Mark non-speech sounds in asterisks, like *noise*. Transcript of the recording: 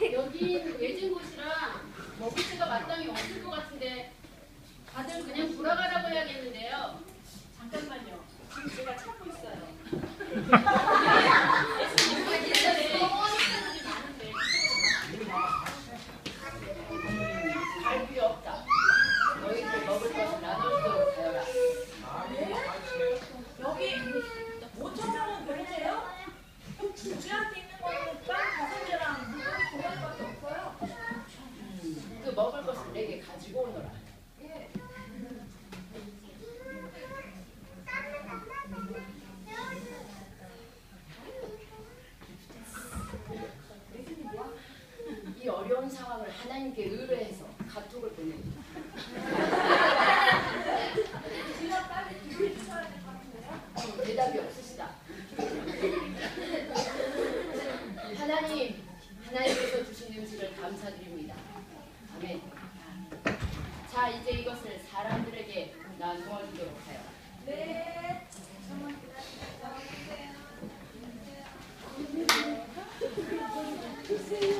여긴 외진 곳이라 먹을 데가 마땅히 없을 것 같은데 다들 그냥 돌아가라고 해야겠는데요. 잠깐만요. 지금 제가 찾고 있어요. 옛날에 많은데 갈 필요 없다. 너희들 먹을 것을 나눠주도록 하여라. 여기 5천 명은 별세요? 주한테 있는 거는 빵 다섯 개랑 물건 두 가지밖에 없어요. 그 먹을 것을 내게 가 이 어려운 상황을 하나님께 의뢰해서 카톡을 보냅니다. 어, 대답이 없으시다. 하나님, 하나님께서 주신 음식을 감사드립니다. 아멘. 자, 이제 이것을 사람들에게 나누어 주도록 하여. 네. 잠깐만 기다려주세요. *laughs*